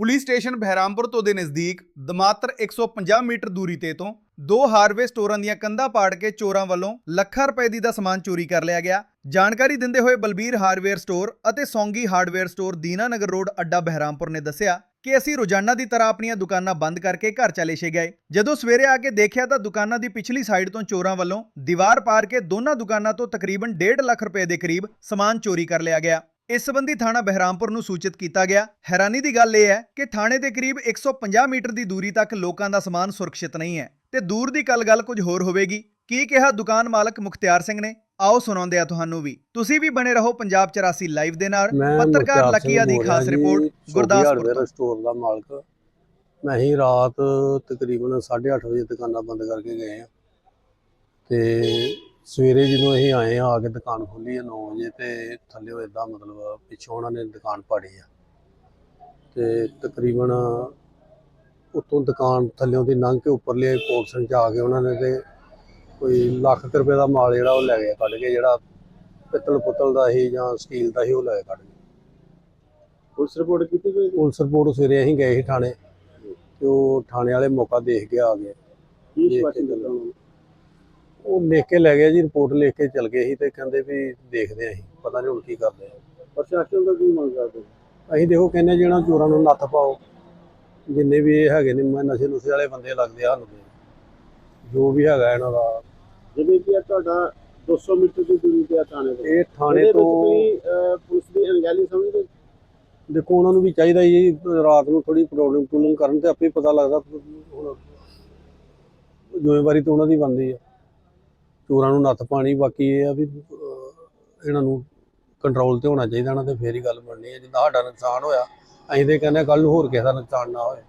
Police station Behrampur ਤੋਂ ਦੇ ਨਜ਼ਦੀਕ ਦਮਾਤਰ 150 ਮੀਟਰ ਦੂਰੀ ਤੇ ਤੋਂ ਦੋ ਹਾਰਵੇ ਸਟੋਰਾਂ ਦੀਆਂ ਕੰਧਾਂ ਪਾੜ ਕੇ ਚੋਰਾਂ ਵੱਲੋਂ ਲੱਖਾਂ ਰੁਪਏ ਦੀ ਦਾ ਸਮਾਨ ਚੋਰੀ ਕਰ ਲਿਆ ਗਿਆ। ਜਾਣਕਾਰੀ ਦਿੰਦੇ ਹੋਏ ਬਲਬੀਰ ਹਾਰਡਵੇਅਰ ਸਟੋਰ ਅਤੇ Saungi hardware store Dinanagar road, ਅੱਡਾ ਬਹਿਰਾਮਪੁਰ ਨੇ ਦੱਸਿਆ ਕਿ ਅਸੀਂ ਰੋਜ਼ਾਨਾ ਦੀ ਤਰ੍ਹਾਂ ਆਪਣੀਆਂ ਦੁਕਾਨਾਂ ਬੰਦ ਕਰਕੇ ਘਰ ਚਲੇ ਛੇ ਗਏ। ਜਦੋਂ ਸਵੇਰੇ ਆ ਕੇ ਦੇਖਿਆ ਤਾਂ ਦੁਕਾਨਾਂ ਦੀ ਪਿਛਲੀ ਸਾਈਡ ਤੋਂ ਚੋਰਾਂ ਵੱਲੋਂ ਦੀਵਾਰ ਪਾਰ ਕੇ ਦੋਨਾਂ ਦੁਕਾਨਾਂ ਤੋਂ ਤਕਰੀਬਨ 1.5 ਲੱਖ ਰੁਪਏ ਦੇ ਕਰੀਬ ਸਮਾਨ ਚੋਰੀ ਕਰ ਲਿਆ ਗਿਆ। ਇਸ ਸੰਬੰਧੀ ਥਾਣਾ ਬਹਿਰਾਮਪੁਰ ਨੂੰ ਸੂਚਿਤ ਕੀਤਾ ਗਿਆ। ਹੈਰਾਨੀ ਦੀ ਗੱਲ ਇਹ ਹੈ ਕਿ ਥਾਣੇ ਦੇ ਕਰੀਬ 150 ਮੀਟਰ ਦੀ ਦੂਰੀ ਤੱਕ ਲੋਕਾਂ ਦਾ ਸਮਾਨ ਸੁਰੱਖਿਅਤ ਨਹੀਂ ਹੈ ਤੇ ਦੂਰ ਦੀ ਕੱਲ ਗੱਲ ਕੁਝ ਹੋਰ ਹੋਵੇਗੀ। ਕੀ ਕਿਹਾ ਦੁਕਾਨ ਮਾਲਕ ਮੁਖਤਿਆਰ ਸਿੰਘ ਨੇ? ਆਓ ਸੁਣਾਉਂਦੇ ਆ ਤੁਹਾਨੂੰ ਵੀ। ਤੁਸੀਂ ਵੀ ਬਣੇ ਰਹੋ ਪੰਜਾਬ 84 ਲਾਈਵ ਦੇ ਨਾਲ। ਪੱਤਰਕਾਰ ਲੱਕੀਆ ਦੀ ਖਾਸ ਰਿਪੋਰਟ ਗੁਰਦਾਸਪੁਰ ਸਟੋਰ ਦਾ ਮਾਲਕ। ਮੈਂ ਹੀ ਰਾਤ ਤਕਰੀਬਨ 8:30 ਵਜੇ ਦੁਕਾਨਾਂ ਬੰਦ ਕਰਕੇ ਗਏ ਆ ਤੇ ਸਵੇਰੇ ਜਦੋਂ ਅਸੀਂ ਆਏ ਆ ਆ ਕੇ ਦੁਕਾਨ ਖੋਲੀ ਆ 9 ਵਜੇ ਤੇ ਥੱਲੇ ਇਦਾਂ ਮਤਲਬ ਪਿੱਛੋਂ ਉਹਨਾਂ ਨੇ ਦੁਕਾਨ ਪਾੜੀ ਆ। ਤੇ ਤਕਰੀਬਨ ਉੱਤੋਂ ਦੁਕਾਨ ਥੱਲਿਓਂ ਦੀ ਲੰਘ ਕੇ ਉੱਪਰਲੇ ਪੋਰਸ਼ਨ ਚ ਆ ਕੇ ਉਹਨਾਂ ਨੇ ਤੇ ਕੋਈ ਲੱਖ ਰੁਪਏ ਦਾ ਮਾਲ ਜਿਹੜਾ ਉਹ ਲੈ ਗਏ ਕੱਢ ਕੇ ਜਿਹੜਾ ਪਿੱਤਲ ਪੁੱਤਲ ਦਾ ਸੀ ਜਾਂ ਸਟੀਲ ਦਾ ਸੀ ਉਹ ਲੈ ਕੇ ਕੱਢ ਗਏ ਪੁਲਿਸ ਰਿਪੋਰਟ ਕੀਤੀ ਗਈ ਪੁਲਿਸ ਰਿਪੋਰਟ ਸਵੇਰੇ ਅਸੀਂ ਗਏ ਸੀ ਥਾਣੇ ਤੇ ਉਹ ਥਾਣੇ ਵਾਲੇ ਮੌਕਾ ਦੇਖ ਕੇ ਆ ਗਏ। ਕੀ ਕੇ ਦਿੱਤਾ ਉਹਨਾਂ ਉਹ ਲਿਖ ਕੇ ਲੈ ਗਏ ਜੀ ਰਿਪੋਰਟ ਲਿਖ ਕੇ ਚਲ ਗਏ ਸੀ ਤੇ ਕਹਿੰਦੇ ਵੀ ਦੇਖਦੇ ਆਂ ਅਸੀਂ ਪਤਾ ਨਹੀਂ ਹੁਣ ਕੀ ਕਰਦੇ ਆ। ਪ੍ਰਸ਼ਾਸਨ ਦਾ ਕੀ ਮੰਗ ਕਰਦੇ? ਅਸੀਂ ਦੇਖੋ ਕਹਿੰਦੇ ਜਿਹੜਾ ਚੋਰਾਂ ਨੂੰ ਨੱਥ ਪਾਓ ਜਿੰਨੇ ਵੀ ਇਹ ਹੈਗੇ ਨੇ ਮੈਂ ਨਸ਼ੇ ਨੁਸ਼ੇ ਵਾਲੇ ਬੰਦੇ ਲੱਗਦੇ ਆ ਸਾਨੂੰ ਤੇ। ਜੋ ਵੀ ਹੈਗਾ ਇਹਨਾਂ ਦਾ। ਜਿਵੇਂ ਕਿ ਇਹ ਤੁਹਾਡਾ 200 ਮੀਟਰ ਦੀ ਦੂਰੀ ਤੇ ਆ ਥਾਣੇ ਤੋਂ। ਇਹ ਥਾਣੇ ਤੋਂ ਪੁਲਿਸ ਦੀ ਅਣਗਹਿਲੀ ਸਮਝਦੇ? ਦੇਖੋ ਉਹਨਾਂ ਨੂੰ ਵੀ ਚਾਹੀਦਾ ਜੀ ਰਾਤ ਨੂੰ ਥੋੜੀ ਪ੍ਰੋਬਲਮ ਪ੍ਰੋਬਲਮ ਕਰਨ ਤੇ ਆਪੇ ਹੀ ਪਤਾ ਲੱਗਦਾ ਹੁਣ ਜ਼ਿੰਮੇਵਾਰੀ ਤਾਂ ਉਹਨਾਂ ਦੀ ਬਣਦੀ ਆ। ਚੋਰਾਂ ਨੂੰ ਨੱਥ ਪਾਣੀ, ਬਾਕੀ ਇਹ ਆ ਵੀ ਇਹਨਾਂ ਨੂੰ ਕੰਟਰੋਲ ਤੇ ਹੋਣਾ ਚਾਹੀਦਾ ਨਾ ਤੇ ਫੇਰ ਹੀ ਗੱਲ ਬਣਨੀ ਹੈ। ਜਿੱਦਾਂ ਸਾਡਾ ਨੁਕਸਾਨ ਹੋਇਆ, ਅਸੀਂ ਤੇ ਕਹਿੰਦੇ ਕੱਲ ਨੂੰ ਹੋਰ ਕਿਸੇ ਦਾ ਨੁਕਸਾਨ ਨਾ ਹੋਏ।